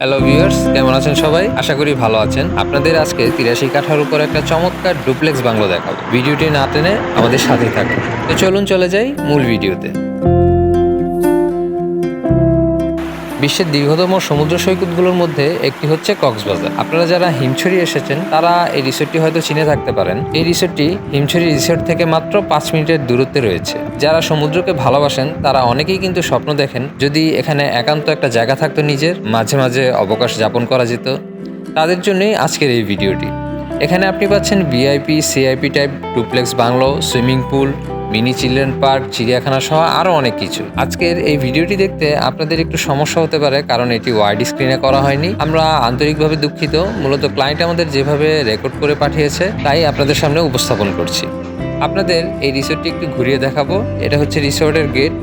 Hello viewers কেমন আছেন সবাই? আশা করি ভালো আছেন। আপনাদের আজকে তিরাশি কাঠার উপর একটা চমৎকার ডুপ্লেক্স বাংলো দেখাবো। ভিডিওটি না টেনে আমাদের সাথে থাকুন। তো চলুন চলে যাই মূল ভিডিওতে। বিশ্বের দীর্ঘতম সমুদ্র সৈকতগুলোর মধ্যে একটি হচ্ছে কক্সবাজার। আপনারা যারা হিমছড়ি এসেছেন, তারা এই রিসোর্টটি হয়তো চিনে থাকতে পারেন। এই রিসোর্টটি হিমছড়ি রিসোর্ট থেকে মাত্র পাঁচ মিনিটের দূরত্বে রয়েছে। যারা সমুদ্রকে ভালোবাসেন, তারা অনেকেই কিন্তু স্বপ্ন দেখেন যদি এখানে একান্ত একটা জায়গা থাকতো নিজের, মাঝে মাঝে অবকাশ যাপন করা যেত। তাদের জন্যই আজকের এই ভিডিওটি। এখানে আপনি পাচ্ছেন VIP CIP type duplex bungalow swimming pool mini children park চিড়িয়াখানা সহ আরও অনেক কিছু। আজকের এই ভিডিওটি দেখতে আপনাদের একটু সমস্যা হতে পারে, কারণ এটি ওয়াইড স্ক্রিনে করা হয়নি। আমরা আন্তরিকভাবে দুঃখিত, মূলত ক্লায়েন্ট আমাদের যেভাবে রেকর্ড করে পাঠিয়েছে, তাই আপনাদের সামনে উপস্থাপন করছি। আপনাদের এই রিসোর্টটি একটু ঘুরিয়ে দেখাবো। এটা হচ্ছে রিসোর্টের গেট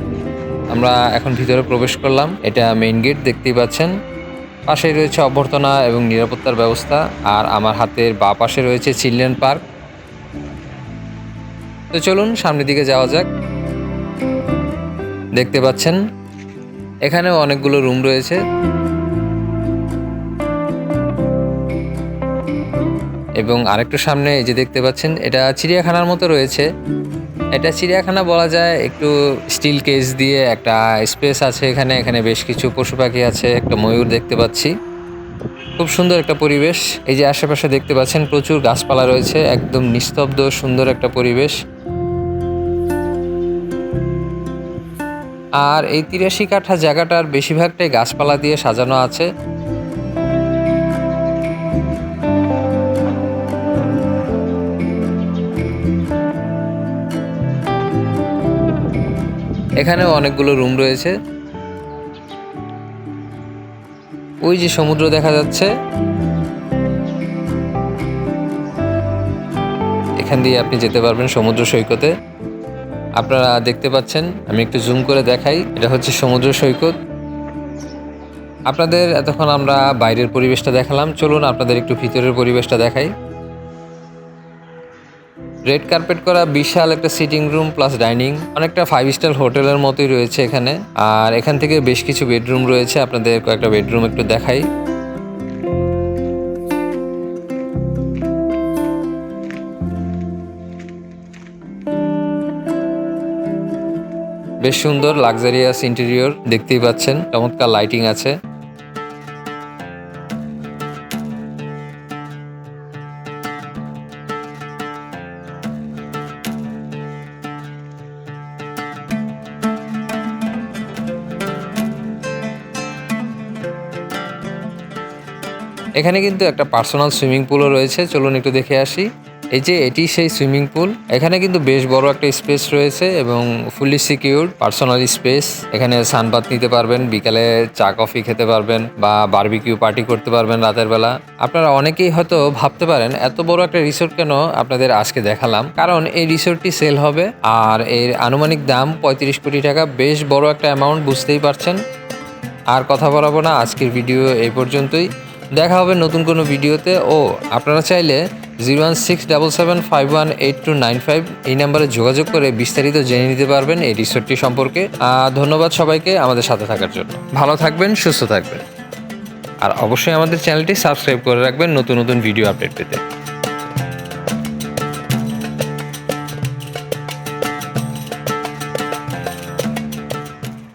আমরা এখন ভিতরে প্রবেশ করলাম। এটা মেইন গেট দেখতেই পাচ্ছেন। পাশেই রয়েছে অভ্যর্থনা এবং নিরাপত্তার ব্যবস্থা, আর আমার হাতের বা পাশে রয়েছে চিলড্রেন পার্ক। তো চলুন সামনের দিকে যাওয়া যাক। দেখতে পাচ্ছেন, এখানেও অনেকগুলো রুম রয়েছে। এবং আরেকটু সামনে এই যে দেখতে পাচ্ছেন, এটা চিড়িয়াখানার মতো রয়েছে। এটা চিড়িয়াখানা বলা যায়, একটু স্টিল কেস দিয়ে একটা স্পেস আছে এখানে এখানে বেশ কিছু পশু পাখি আছে, একটা ময়ূর দেখতে পাচ্ছি। খুব সুন্দর একটা পরিবেশ, এই যে আশেপাশে দেখতে পাচ্ছেন প্রচুর গাছপালা রয়েছে, একদম নিস্তব্ধ, সুন্দর একটা পরিবেশ। আর এই তিরাশি কাঠা জায়গাটার বেশিরভাগটাই গাছপালা দিয়ে সাজানো আছে। এখানেও অনেকগুলো রুম রয়েছে। ওই যে সমুদ্র দেখা যাচ্ছে। এখান দিয়ে আপনি যেতে পারবেন সমুদ্র সৈকতে। আপনারা দেখতে পাচ্ছেন, আমি একটু জুম করে দেখাই, এটা হচ্ছে সমুদ্র সৈকত। আপনাদের এতক্ষণ আমরা বাইরের পরিবেশটা দেখালাম। চলুন আপনাদের একটু ভিতরের পরিবেশটা দেখাই। রেড কার্পেট করা বিশাল একটা সিটিং রুম প্লাস ডাইনিং। অনেকটা ফাইভ স্টার হোটেলের মতোই রয়েছে এখানে। আর এখান থেকে বেশ কিছু বেডরুম রয়েছে। আপনাদের কয়েকটা বেডরুম একটু দেখাই। বেশ সুন্দর লাক্সারিয়াস ইন্টেরিয়র দেখতেই পাচ্ছেন। চমৎকার লাইটিং আছে। এখানে কিন্তু একটা পার্সোনাল সুইমিং পুলও রয়েছে, চলুন একটু দেখে আসি। এই যে, এটি সেই সুইমিং পুল। এখানে কিন্তু বেশ বড় একটা স্পেস রয়েছে এবং ফুলি সিকিউর পার্সোনাল স্পেস এখানে সানবাত নিতে পারবেন, বিকালে চা, কফি খেতে পারবেন বা বারবিকিউ পার্টি করতে পারবেন রাতের বেলা। আপনারা অনেকেই হয়তো ভাবতে পারেন, এত বড় একটা রিসোর্ট কেন আপনাদের আজকে দেখালাম? কারণ এই রিসোর্টটি সেল হবে আর এর আনুমানিক দাম পঁয়ত্রিশ কোটি টাকা। বেশ বড় একটা অ্যামাউন্ট বুঝতেই পারছেন। আর কথা বলাবো না, আজকের ভিডিও এই পর্যন্তই। দেখা হবে নতুন কোনো ভিডিওতে। ও, আপনারা চাইলে zero one six double seven five one eight two nine five এই নাম্বারে যোগাযোগ করে বিস্তারিত জেনে নিতে পারবেন এই রিসোর্টটি সম্পর্কে। ধন্যবাদ সবাইকে আমাদের সাথে থাকার জন্য। ভালো থাকবেন, সুস্থ থাকবেন। আর অবশ্যই আমাদের চ্যানেলটি সাবস্ক্রাইব করে রাখবেন নতুন নতুন ভিডিও আপডেট পেতে।